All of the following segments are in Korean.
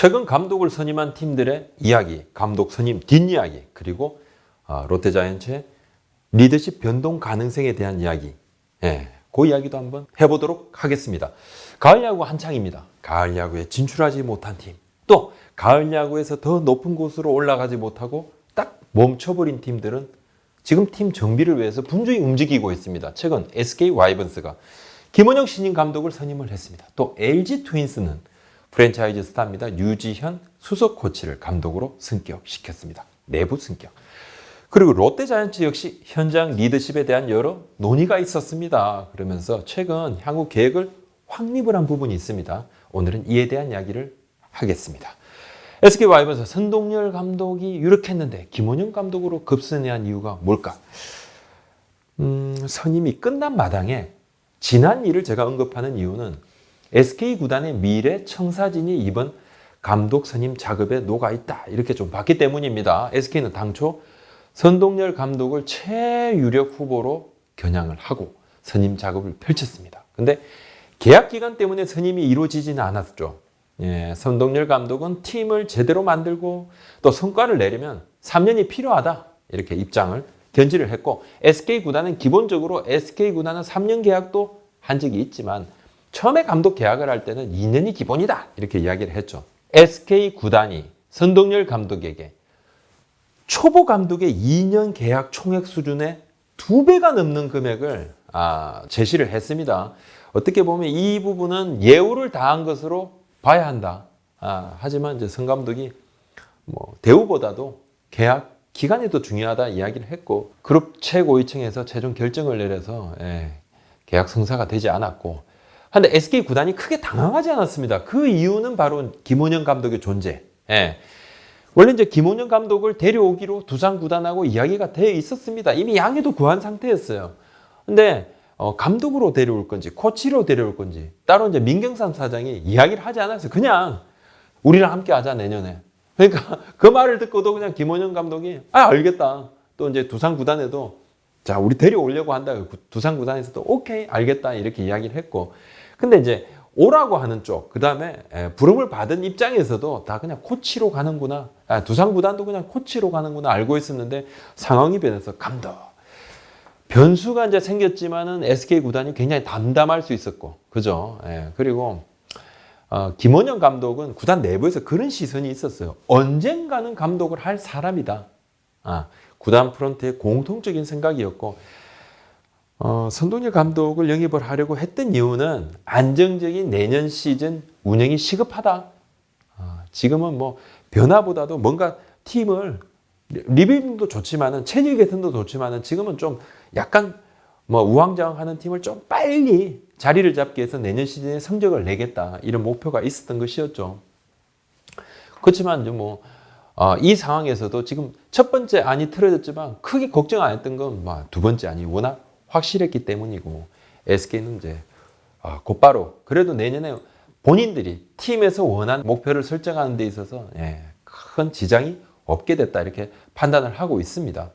최근 감독을 선임한 팀들의 이야기, 감독 선임 뒷이야기, 그리고 아, 롯데자이언츠의 리더십 변동 가능성에 대한 이야기, 예, 그 이야기도 한번 해보도록 하겠습니다. 가을 야구 한창입니다. 가을 야구에 진출하지 못한 팀, 또 가을 야구에서 더 높은 곳으로 올라가지 못하고 딱 멈춰버린 팀들은 지금 팀 정비를 위해서 분주히 움직이고 있습니다. 최근 SK 와이번스가 김원영 신임 감독을 선임을 했습니다. 또 LG 트윈스는 프랜차이즈 스타입니다. 류지현 수석 코치를 감독으로 승격시켰습니다. 내부 승격. 그리고 롯데 자이언츠 역시 현장 리더십에 대한 여러 논의가 있었습니다. 그러면서 최근 향후 계획을 확립을 한 부분이 있습니다. 오늘은 이에 대한 이야기를 하겠습니다. SK 와이번스 선동열 감독이 유력했는데 김원영 감독으로 급선회한 이유가 뭘까? 음, 선임이 끝난 마당에 지난 일을 제가 언급하는 이유는 SK 구단의 미래 청사진이 이번 감독 선임 작업에 녹아 있다 이렇게 좀 봤기 때문입니다. SK는 당초 선동열 감독을 최유력 후보로 겨냥을 하고 선임 작업을 펼쳤습니다. 근데 계약 기간 때문에 선임이 이루어지지는 않았죠. 예, 선동열 감독은 팀을 제대로 만들고 또 성과를 내려면 3년이 필요하다 이렇게 입장을 견지를 했고 SK 구단은 기본적으로 SK 구단은 3년 계약도 한 적이 있지만 처음에 감독 계약을 할 때는 2년이 기본이다 이렇게 이야기를 했죠. SK 구단이 선동열 감독에게 초보 감독의 2년 계약 총액 수준의 두 배가 넘는 금액을 아, 제시를 했습니다. 어떻게 보면 이 부분은 예우를 다한 것으로 봐야 한다. 아, 하지만 이제 성 감독이 뭐 대우보다도 계약 기간이 더 중요하다 이야기를 했고 그룹 최고위층에서 최종 결정을 내려서 예, 계약 성사가 되지 않았고 근데 SK 구단이 크게 당황하지 않았습니다. 그 이유는 바로 김원영 감독의 존재. 예. 원래 이제 김원영 감독을 데려오기로 두산 구단하고 이야기가 되어 있었습니다. 이미 양해도 구한 상태였어요. 근데 어, 감독으로 데려올 건지 코치로 데려올 건지 따로 이제 민경삼 사장이 이야기를 하지 않았어요. 그냥 우리랑 함께 하자 내년에. 그러니까 그 말을 듣고도 그냥 김원영 감독이 아 알겠다. 또 이제 두산 구단에도 자 우리 데려오려고 한다. 두산 구단에서도 오케이 알겠다 이렇게 이야기를 했고 근데 이제 오라고 하는 쪽, 그 다음에 부름을 받은 입장에서도 다 그냥 코치로 가는구나. 아, 두산 구단도 그냥 코치로 가는구나 알고 있었는데 상황이 변해서 감독. 변수가 이제 생겼지만은 SK 구단이 굉장히 담담할 수 있었고, 그죠? 예, 그리고 어, 김원영 감독은 구단 내부에서 그런 시선이 있었어요. 언젠가는 감독을 할 사람이다. 아, 구단 프런트의 공통적인 생각이었고, 어, 선동열 감독을 영입을 하려고 했던 이유는 안정적인 내년 시즌 운영이 시급하다. 아, 지금은 뭐 변화보다도 뭔가 팀을 리빌딩도 좋지만은 체질 개선도 좋지만은 지금은 좀 약간 뭐 우왕좌왕하는 팀을 좀 빨리 자리를 잡기 위해서 내년 시즌에 성적을 내겠다 이런 목표가 있었던 것이었죠. 그렇지만 이제 뭐 어, 이 상황에서도 지금 첫 번째 안이 틀어졌지만 크게 걱정 안 했던 건 두 번째 안이 워낙 확실했기 때문이고 SK는 이제 아, 곧바로 그래도 내년에 본인들이 팀에서 원하는 목표를 설정하는 데 있어서 예, 큰 지장이 없게 됐다 이렇게 판단을 하고 있습니다.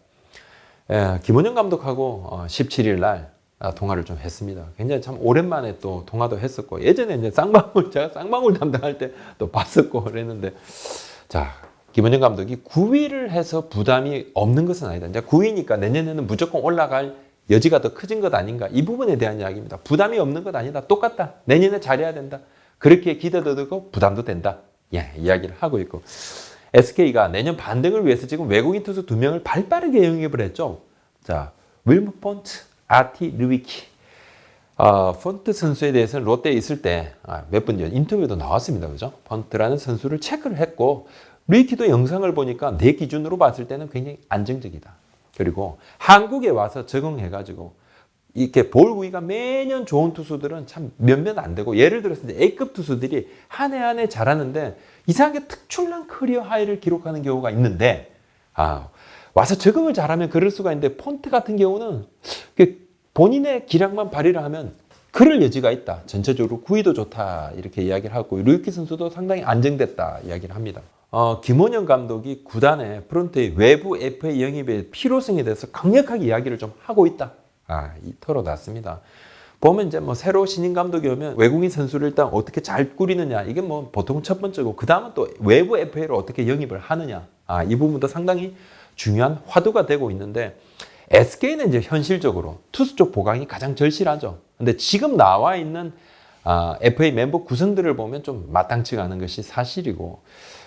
예, 김원영 감독하고 어, 17일 날 아, 통화를 좀 했습니다. 굉장히 참 오랜만에 또 통화도 했었고 예전에 이제 쌍방울 제가 쌍방울 담당할 때 또 봤었고 그랬는데 자 김원영 감독이 9위를 해서 부담이 없는 것은 아니다. 이제 9위니까 내년에는 무조건 올라갈 여지가 더 커진 것 아닌가 이 부분에 대한 이야기입니다. 부담이 없는 것 아니다. 똑같다. 내년에 잘해야 된다. 그렇게 기대도 되고 부담도 된다. 예, 이야기를 하고 있고 SK가 내년 반등을 위해서 지금 외국인 투수 두 명을 발빠르게 영입을 했죠. 자, 윌무 폰트, 아티 르위키. 어, 폰트 선수에 대해서는 롯데에 있을 때 몇분전 인터뷰도 나왔습니다. 그죠? 폰트라는 선수를 체크를 했고 루이키도 영상을 보니까 내 기준으로 봤을 때는 굉장히 안정적이다. 그리고 한국에 와서 적응해가지고 이렇게 볼 구위가 매년 좋은 투수들은 참 몇몇 안 되고 예를 들어서 이제 A급 투수들이 한 해 한 해 잘하는데 이상하게 특출난 커리어 하이를 기록하는 경우가 있는데 아 와서 적응을 잘하면 그럴 수가 있는데 폰트 같은 경우는 본인의 기량만 발휘를 하면 그럴 여지가 있다. 전체적으로 구위도 좋다 이렇게 이야기를 하고 루이키 선수도 상당히 안정됐다 이야기를 합니다. 어, 김원영 감독이 구단의 프론트의 외부 FA 영입의 필요성에 대해서 강력하게 이야기를 좀 하고 있다. 아, 이 털어놨습니다. 보면 이제 뭐 새로 신인 감독이 오면 외국인 선수를 일단 어떻게 잘 꾸리느냐 이게 뭐 보통 첫 번째고 그 다음은 또 외부 FA를 어떻게 영입을 하느냐 아 이 부분도 상당히 중요한 화두가 되고 있는데 SK는 이제 현실적으로 투수 쪽 보강이 가장 절실하죠. 근데 지금 나와 있는 아, FA 멤버 구성들을 보면 좀 마땅치가 않은 것이 사실이고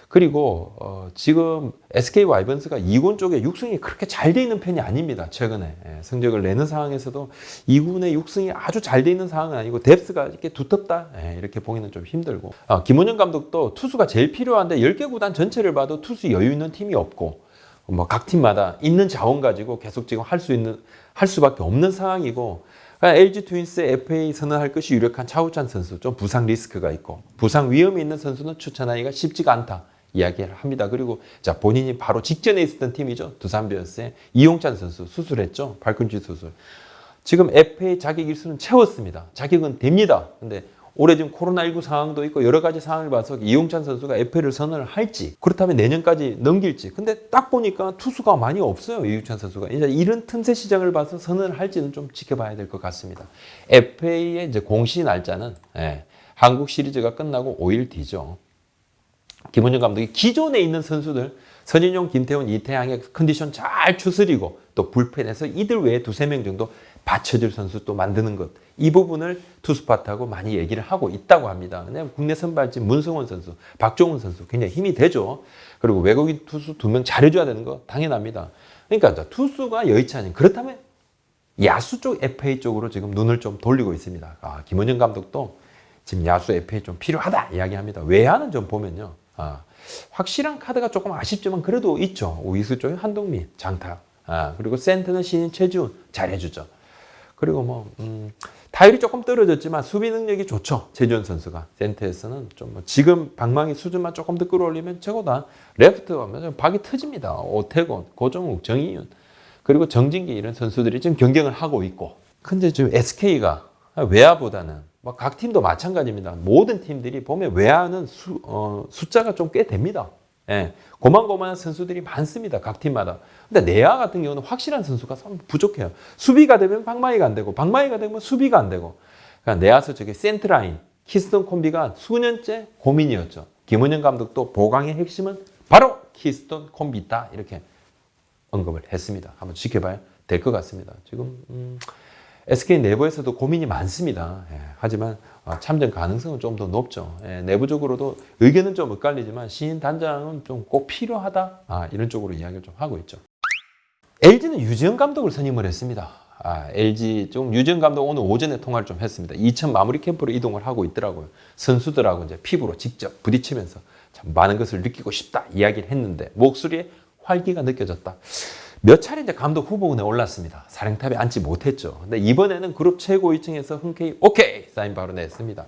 그리고 어, 지금 SK 와이번스가 2군 쪽에 육승이 그렇게 잘 돼 있는 편이 아닙니다. 최근에. 예, 성적을 내는 상황에서도 2군의 육승이 아주 잘 돼 있는 상황은 아니고 뎁스가 이렇게 두텁다. 예, 이렇게 보기는 좀 힘들고. 아, 김원영 감독도 투수가 제일 필요한데 10개 구단 전체를 봐도 투수 여유 있는 팀이 없고 뭐 각 팀마다 있는 자원 가지고 계속 지금 할 수 있는 할 수밖에 없는 상황이고 LG 트윈스의 FA 선언할 것이 유력한 차우찬 선수 좀 부상 리스크가 있고 부상 위험이 있는 선수는 추천하기가 쉽지가 않다 이야기를 합니다. 그리고 자 본인이 바로 직전에 있었던 팀이죠 두산 베어스의 이용찬 선수 수술했죠 발꿈치 수술. 지금 FA 자격 일수는 채웠습니다. 자격은 됩니다. 근데 올해 지금 코로나19 상황도 있고 여러 가지 상황을 봐서 이용찬 선수가 FA를 선언을 할지 그렇다면 내년까지 넘길지 근데 딱 보니까 투수가 많이 없어요 이용찬 선수가 이제 이런 틈새 시장을 봐서 선언을 할지는 좀 지켜봐야 될 것 같습니다 FA의 이제 공시 날짜는 예, 한국 시리즈가 끝나고 5일 뒤죠 김원정 감독이 기존에 있는 선수들 선인용, 김태훈, 이태양의 컨디션 잘 추스리고 또 불펜에서 이들 외에 두세 명 정도 받쳐줄 선수 또 만드는 것. 이 부분을 투수파트하고 많이 얘기를 하고 있다고 합니다. 국내 선발진 문승원 선수, 박종훈 선수 굉장히 힘이 되죠. 그리고 외국인 투수 두 명 잘해줘야 되는 거 당연합니다. 그러니까 투수가 여의치 않은 그렇다면 야수 쪽 FA 쪽으로 지금 눈을 좀 돌리고 있습니다. 아, 김원영 감독도 지금 야수 FA 좀 필요하다 이야기합니다. 외야는 좀 보면요. 아, 확실한 카드가 조금 아쉽지만 그래도 있죠. 우이수 쪽에 한동민, 장타. 아, 그리고 센터는 신인 최지훈 잘해주죠. 그리고 뭐 음, 타율이 조금 떨어졌지만 수비 능력이 좋죠. 최지훈 선수가 센터에서는 좀 뭐 지금 방망이 수준만 조금 더 끌어올리면 최고다. 레프트 하면 박이 터집니다. 오태곤, 고정욱, 정희윤 그리고 정진기 이런 선수들이 지금 경쟁을 하고 있고. 근데 지금 SK가 외야보다는 뭐 각 팀도 마찬가지입니다. 모든 팀들이 보면 외야는 수, 어, 숫자가 좀 꽤 됩니다. 예, 고만고만한 선수들이 많습니다. 각 팀마다. 근데 내야 같은 경우는 확실한 선수가 참 부족해요. 수비가 되면 방망이가 안 되고, 방망이가 되면 수비가 안 되고. 그러니까 내야서 저기 센트라인, 키스톤 콤비가 수년째 고민이었죠. 김은영 감독도 보강의 핵심은 바로 키스톤 콤비다. 이렇게 언급을 했습니다. 한번 지켜봐야 될 것 같습니다. 지금 음, SK 내부에서도 고민이 많습니다. 예, 하지만 어, 참전 가능성은 좀 더 높죠. 예, 내부적으로도 의견은 좀 엇갈리지만 신인 단장은 좀 꼭 필요하다 아, 이런 쪽으로 이야기를 좀 하고 있죠. LG는 유지영 감독을 선임을 했습니다. 아, LG 좀 유지영 감독 오늘 오전에 통화를 좀 했습니다. 2천 마무리 캠프로 이동을 하고 있더라고요. 선수들하고 이제 피부로 직접 부딪히면서 참 많은 것을 느끼고 싶다 이야기를 했는데 목소리에 활기가 느껴졌다. 몇 차례 이제 감독 후보군에 올랐습니다. 사령탑에 앉지 못했죠. 근데 이번에는 그룹 최고 2층에서 흔쾌히 오케이 사인 바로 냈습니다.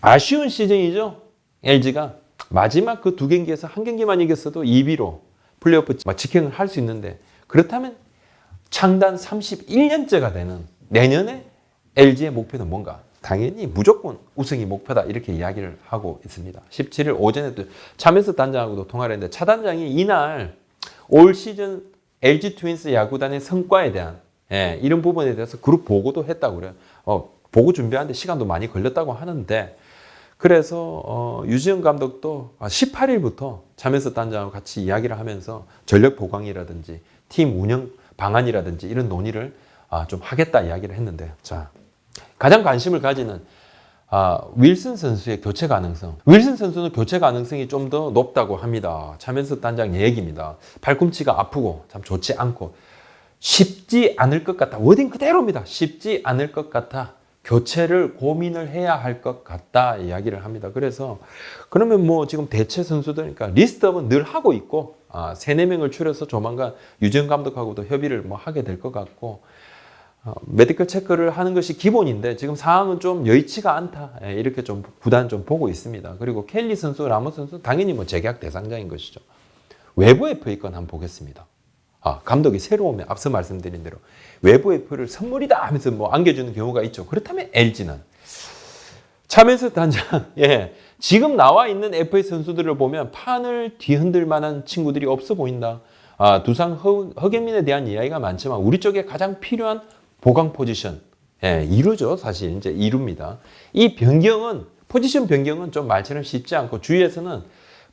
아쉬운 시즌이죠. LG가 마지막 그 두 경기에서 한 경기만 이겼어도 2위로 플레이오프 직행을 할 수 있는데 그렇다면 창단 31년째가 되는 내년에 LG의 목표는 뭔가? 당연히 무조건 우승이 목표다 이렇게 이야기를 하고 있습니다. 17일 오전에 또 차면서 단장하고도 통화를 했는데 차 단장이 이날 올 시즌 LG 트윈스 야구단의 성과에 대한 예, 이런 부분에 대해서 그룹 보고도 했다고 그래요. 어, 보고 준비하는데 시간도 많이 걸렸다고 하는데 그래서 어, 유지영 감독도 18일부터 차면서 단장하고 같이 이야기를 하면서 전력 보강이라든지 팀 운영 방안이라든지 이런 논의를 아, 좀 하겠다 이야기를 했는데 자 가장 관심을 가지는 아, 윌슨 선수의 교체 가능성. 윌슨 선수는 교체 가능성이 좀 더 높다고 합니다. 차면서 단장 얘기입니다. 발꿈치가 아프고 참 좋지 않고 쉽지 않을 것 같다. 워딩 그대로입니다. 쉽지 않을 것 같아. 교체를 고민을 해야 할 것 같다 이야기를 합니다. 그래서 그러면 뭐 지금 대체 선수들니까 리스트업은 늘 하고 있고 아, 세네 명을 추려서 조만간 유정 감독하고도 협의를 뭐 하게 될 것 같고 어, 메디컬 체크를 하는 것이 기본인데 지금 상황은 좀 여의치가 않다 예, 이렇게 좀 구단 좀 보고 있습니다. 그리고 켈리 선수, 라모 선수 당연히 뭐 재계약 대상자인 것이죠. 외부 FA권 한번 보겠습니다. 아, 감독이 새로 오면 앞서 말씀드린 대로 외부 FA를 선물이다 하면서 뭐 안겨주는 경우가 있죠. 그렇다면 LG는 차면서 단장, 예. 지금 나와 있는 FA 선수들을 보면 판을 뒤흔들 만한 친구들이 없어 보인다. 아, 두상 허, 허경민에 대한 이야기가 많지만 우리 쪽에 가장 필요한 보강 포지션 예, 2루죠. 사실 이제 2루입니다. 이 변경은 포지션 변경은 좀 말처럼 쉽지 않고 주위에서는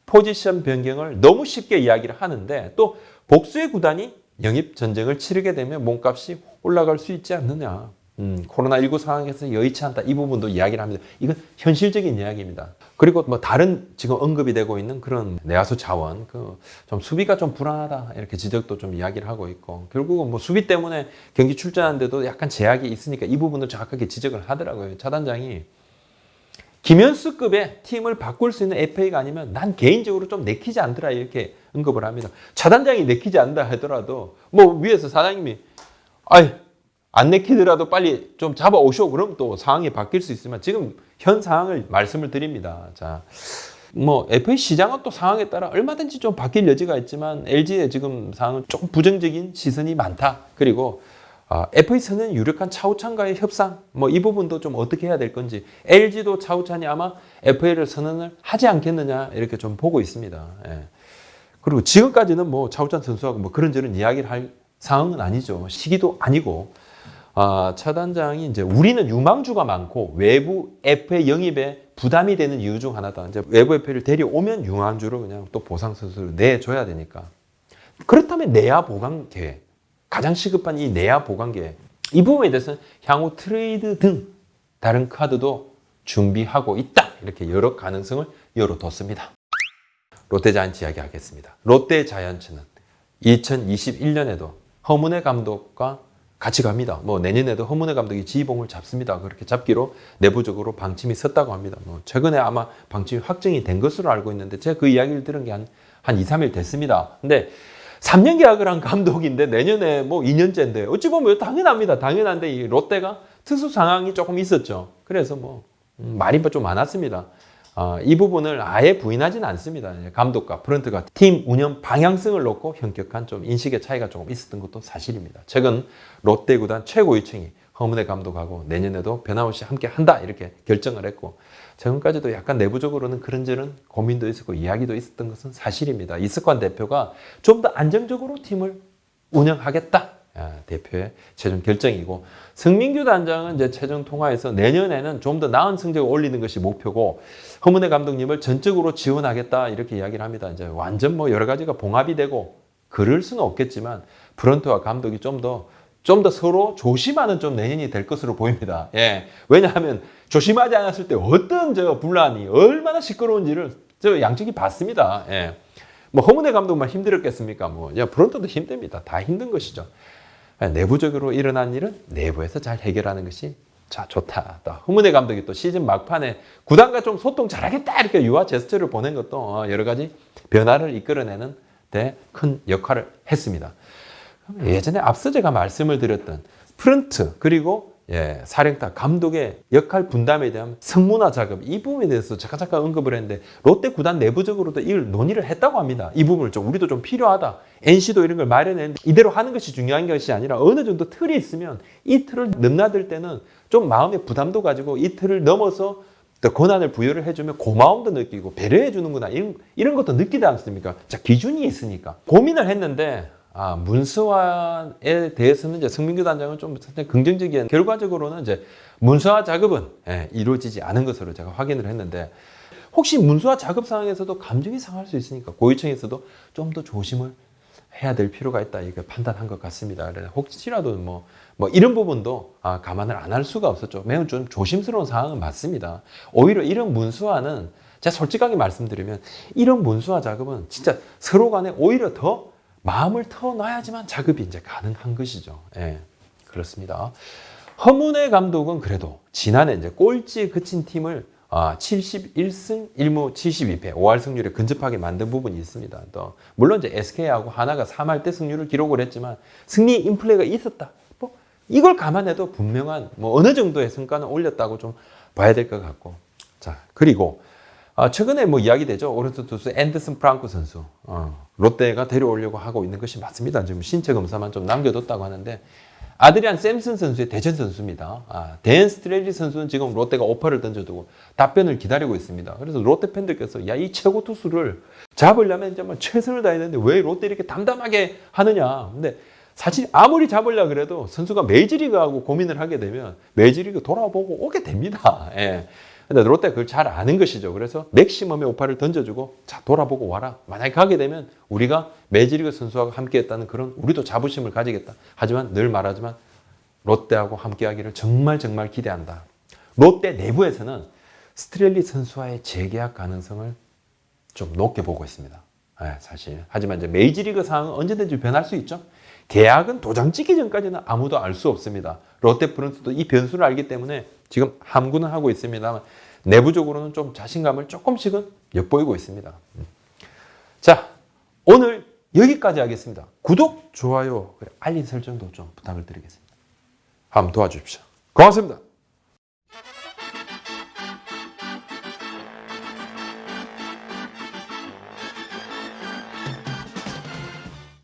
포지션 변경을 너무 쉽게 이야기를 하는데 또 복수의 구단이 영입 전쟁을 치르게 되면 몸값이 올라갈 수 있지 않느냐. 음, 코로나19 상황에서 여의치 않다. 이 부분도 이야기를 합니다. 이건 현실적인 이야기입니다. 그리고 뭐 다른 지금 언급이 되고 있는 그런 내야수 자원, 그 좀 수비가 좀 불안하다. 이렇게 지적도 좀 이야기를 하고 있고 결국은 뭐 수비 때문에 경기 출전하는데도 약간 제약이 있으니까 이 부분을 정확하게 지적을 하더라고요. 차단장이 김현수급의 팀을 바꿀 수 있는 FA가 아니면 난 개인적으로 좀 내키지 않더라 이렇게 언급을 합니다. 차단장이 내키지 않는다 하더라도 뭐 위에서 사장님이 아이 안 내키더라도 빨리 좀 잡아 오쇼 그럼 또 상황이 바뀔 수 있지만 지금 현 상황을 말씀을 드립니다. 자. 뭐 FA 시장은 또 상황에 따라 얼마든지 좀 바뀔 여지가 있지만 LG의 지금 상황은 조금 부정적인 시선이 많다. 그리고 아, FA에서는 유력한 차우찬과의 협상, 뭐 이 부분도 좀 어떻게 해야 될 건지 LG도 차우찬이 아마 FA를 선언을 하지 않겠느냐 이렇게 좀 보고 있습니다. 예. 그리고 지금까지는 뭐 차우찬 선수하고 뭐 그런저런 이야기를 할 상황은 아니죠. 시기도 아니고 아, 차단장이 이제 우리는 유망주가 많고 외부 FA 영입에 부담이 되는 이유 중 하나다. 이제 외부 FA를 데려오면 유망주로 그냥 또 보상 선수를 내줘야 되니까. 그렇다면 내야 보강 계획. 가장 시급한 이 내야 보강 계획. 이 부분에 대해서는 향후 트레이드 등 다른 카드도 준비하고 있다. 이렇게 여러 가능성을 열어뒀습니다. 롯데 자이언츠 이야기하겠습니다. 롯데 자이언츠는 2021년에도 허문회 감독과 같이 갑니다. 뭐 내년에도 허문회 감독이 지휘봉을 잡습니다. 그렇게 잡기로 내부적으로 방침이 섰다고 합니다. 뭐 최근에 아마 방침이 확정이 된 것으로 알고 있는데 제가 그 이야기를 들은 게 한 한 2, 3일 됐습니다. 근데 3년 계약을 한 감독인데 내년에 뭐 2년째인데 어찌 보면 당연합니다. 당연한데 이 롯데가 특수 상황이 조금 있었죠. 그래서 뭐 음, 말이 좀 많았습니다. 어, 이 부분을 아예 부인하지는 않습니다. 감독과 프런트가 팀 운영 방향성을 놓고 현격한 좀 인식의 차이가 조금 있었던 것도 사실입니다. 최근 롯데 구단 최고위층이 허문회 감독하고 내년에도 변함없이 함께 한다 이렇게 결정을 했고 최근까지도 약간 내부적으로는 그런저런 고민도 있었고 이야기도 있었던 것은 사실입니다. 이승관 대표가 좀 더 안정적으로 팀을 운영하겠다. 아, 대표의 최종 결정이고 승민규 단장은 이제 최종 통화에서 내년에는 좀 더 나은 성적을 올리는 것이 목표고 허문회 감독님을 전적으로 지원하겠다 이렇게 이야기를 합니다. 이제 완전 뭐 여러 가지가 봉합이 되고 그럴 수는 없겠지만 프런트와 감독이 좀 더 좀더 서로 조심하는 좀 내년이 될 것으로 보입니다. 예. 왜냐하면 조심하지 않았을 때 어떤 저 분란이 얼마나 시끄러운지를 저 양측이 봤습니다. 예. 뭐 허문회 감독만 힘들었겠습니까? 뭐 야, 프런트도 힘듭니다. 다 힘든 것이죠. 내부적으로 일어난 일은 내부에서 잘 해결하는 것이 자 좋다. 또 허문회 감독이 또 시즌 막판에 구단과 좀 소통 잘하겠다 이렇게 유화 제스처를 보낸 것도 어, 여러 가지 변화를 이끌어내는 데 큰 역할을 했습니다. 예전에 앞서 제가 말씀을 드렸던 프런트 그리고 예, 사령탑 감독의 역할 분담에 대한 성문화 작업 이 부분에 대해서 잠깐 잠깐 언급을 했는데 롯데 구단 내부적으로도 이걸 논의를 했다고 합니다. 이 부분을 좀 우리도 좀 필요하다. NC도 이런 걸 마련했는데 이대로 하는 것이 중요한 것이 아니라 어느 정도 틀이 있으면 이 틀을 넘나들 때는 좀 마음의 부담도 가지고 이 틀을 넘어서 또 권한을 부여를 해주면 고마움도 느끼고 배려해 주는구나 이런, 이런 것도 느끼지 않습니까? 자 기준이 있으니까 고민을 했는데 아, 문서화에 대해서는 이제 성민규 단장은 좀 상당히 긍정적인 결과적으로는 이제 문서화 작업은 예, 이루어지지 않은 것으로 제가 확인을 했는데 혹시 문서화 작업 상황에서도 감정이 상할 수 있으니까 고위층에서도 좀 더 조심을 해야 될 필요가 있다 이렇게 판단한 것 같습니다. 그래서 혹시라도 뭐, 뭐 이런 부분도 아, 감안을 안 할 수가 없었죠. 매우 좀 조심스러운 상황은 맞습니다. 오히려 이런 문서화는 제가 솔직하게 말씀드리면 이런 문서화 작업은 진짜 서로 간에 오히려 더 마음을 터놔야지만 작업이 이제 가능한 것이죠. 예, 그렇습니다. 허문회 감독은 그래도 지난해 이제 꼴찌에 그친 팀을 아, 71승 1무 72패 5할 승률에 근접하게 만든 부분이 있습니다. 또 물론 이제 SK하고 하나가 3할 때 승률을 기록을 했지만 승리 인플레이가 있었다. 뭐 이걸 감안해도 분명한 뭐 어느 정도의 성과는 올렸다고 좀 봐야 될 것 같고. 자, 그리고 아, 최근에 뭐 이야기되죠. 오른쪽 투수 앤더슨 프랑코 선수. 어, 롯데가 데려오려고 하고 있는 것이 맞습니다. 지금 신체 검사만 좀 남겨뒀다고 하는데 아드리안 샘슨 선수의 대전 선수입니다. 아, 댄 스트레리 선수는 지금 롯데가 오퍼를 던져두고 답변을 기다리고 있습니다. 그래서 롯데 팬들께서 야 이 최고 투수를 잡으려면 이제 뭐 최선을 다했는데 왜 롯데 이렇게 담담하게 하느냐. 근데 사실 아무리 잡으려 그래도 선수가 메이저리그하고 고민을 하게 되면 메이저리그 돌아보고 오게 됩니다. 예. 근데 롯데 그걸 잘 아는 것이죠. 그래서 맥시멈의 오파를 던져주고 자 돌아보고 와라. 만약에 가게 되면 우리가 메이저리그 선수하고 함께했다는 그런 우리도 자부심을 가지겠다. 하지만 늘 말하지만 롯데하고 함께하기를 정말 정말 기대한다. 롯데 내부에서는 스트렐리 선수와의 재계약 가능성을 좀 높게 보고 있습니다. 예, 사실. 하지만 이제 메이저리그 상황은 언제든지 변할 수 있죠. 계약은 도장 찍기 전까지는 아무도 알 수 없습니다. 롯데 프런트도 이 변수를 알기 때문에 지금 함구는 하고 있습니다만 내부적으로는 좀 자신감을 조금씩은 엿보이고 있습니다. 음. 자, 오늘 여기까지 하겠습니다. 구독, 좋아요, 알림 설정도 좀 부탁을 드리겠습니다. 한번 도와주십시오. 고맙습니다.